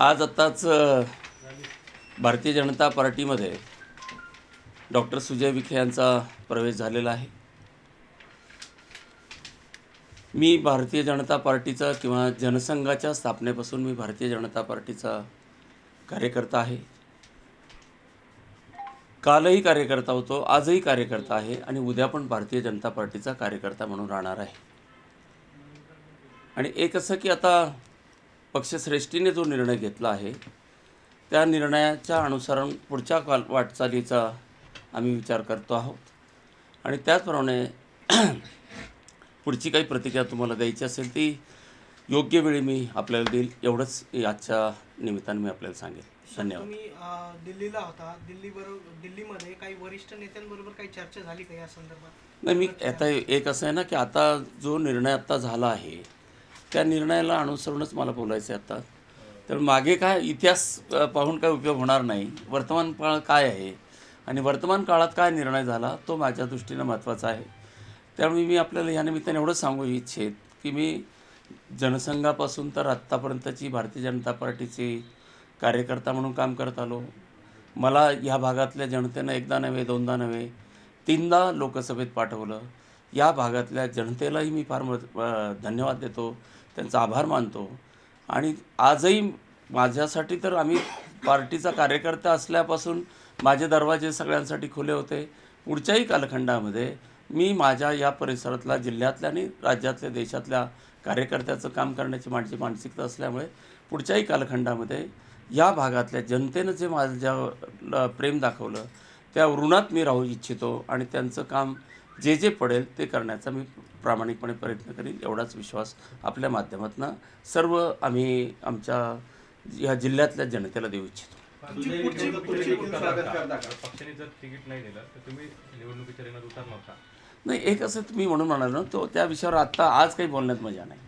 आज आत्ताच भारतीय जनता पार्टीमध्ये डॉक्टर सुजय विखे यांचा प्रवेश झालेला आहे. मी भारतीय जनता पार्टीचा किंवा जनसंघाच्या स्थापनेपासून मी भारतीय जनता पार्टीचा कार्यकर्ता आहे. कालही कार्यकर्ता होतो आजही कार्यकर्ता आहे आणि उद्या पण भारतीय जनता पार्टीचा कार्यकर्ता म्हणून राहणार आहे. आणि एक असं की आता पक्षश्रेष्ठीने जो निर्णय घेतला आहे त्या निर्णयाच्या अनुसरण पुढच्या काल वाटचालीचा आम्ही विचार करतो आहोत. आणि त्याचप्रमाणे पुढची काही प्रतिक्रिया तुम्हाला द्यायची असेल ती योग्य वेळी मी आपल्याला देईल एवढंच आजच्या निमित्तानं मी आपल्याला सांगेल. धन्यवाद. तुम्ही अं, दिल्लीला होता. दिल्ली बरोबर दिल्लीमध्ये काही वरिष्ठ नेत्यांबरोबर काही चर्चा झाली का या संदर्भात? नाही मी आता एक असं आहे ना की आता जो निर्णय आत्ता झाला आहे त्या निर्णयाला अनुसरूनच मला बोलायचं आहे आता. तर मागे काय इतिहास पाहून काय उपयोग होणार नाही. वर्तमान काळ काय आहे आणि वर्तमान काळात काय निर्णय झाला तो माझ्या दृष्टीनं महत्त्वाचा आहे. त्यामुळे मी आपल्याला या निमित्ताने एवढंच सांगू इच्छित की मी जनसंघापासून तर आत्तापर्यंतची भारतीय जनता पार्टीची कार्यकर्ता म्हणून काम करत आलो. मला ह्या भागातल्या जनतेनं एकदा नव्हे दोनदा नव्हे तीनदा लोकसभेत पाठवलं. या भागातल्या जनतेलाही मी फार म धन्यवाद देतो. त्यांचा आभार मानतो. आणि आजही माझ्यासाठी तर आम्ही पार्टीचा कार्यकर्ता असल्यापासून माझे दरवाजे सगळ्यांसाठी खुले होते. पुढच्याही कालखंडामध्ये मी माझ्या या परिसरातल्या जिल्ह्यातल्या आणि राज्यातल्या देशातल्या कार्यकर्त्याचं काम करण्याची माझी मानसिकता असल्यामुळे पुढच्याही कालखंडामध्ये या भागातल्या जनतेनं जे माझ्या प्रेम दाखवलं त्या ऋणात मी राहू इच्छितो आणि त्यांचं काम जे जे पडेल ते करण्याचा मी प्रामाणिकपणे प्रयत्न करीन एवढाच विश्वास आपल्या माध्यमातून सर्व आम्ही आमच्या या जिल्ह्यातल्या जनतेला देऊ इच्छितो. नाही एक असं तुम्ही म्हणून म्हणालो ना तो त्या विषयावर आत्ता आज काही बोलण्यात मजा नाही.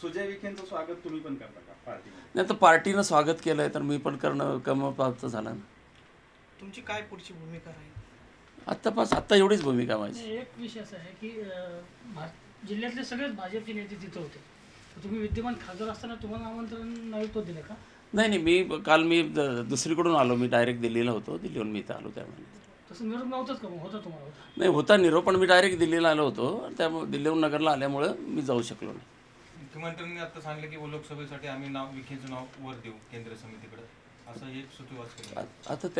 सुजय विखेंचं स्वागत तुम्ही पण करता का नाही तर पार्टीनं स्वागत केलं आहे तर मी पण करणं कमपावतं झालं ना. तुमची काय पुढची भूमिका राहील? आत्तापास आत्ता एवढीच भूमिका माझी. नाही, एक विषय असा आहे की जिल्ह्यातले सगळेच भाजपचे नेते तिथं होते. तर तुम्ही विद्यमान खासदार असताना तुम्हाला आमंत्रण नाहीतो दिलं का? नाही नाही मी काल मी द- दुसरीकडून आलो. मी डायरेक्ट दिल्लीला होतो. दिल्लीहून मी इथं आलो त्यामुळे तसं निरोप नव्हतंच का मग? होता तुम्हाला होता? नाही होता निरोप पण मी डायरेक्ट दिल्लीला आलो होतो. त्यामुळे दिल्लीहून नगरला आल्यामुळं मी जाऊ शकलो नाही. मुख्यमंत्र्यांनी आता सांगितलं की लोकसभेसाठी आम्ही नाव विखेचं नाव वर देऊ केंद्र समितीकडे. असं एक सुतोवाच केलं. आ- आता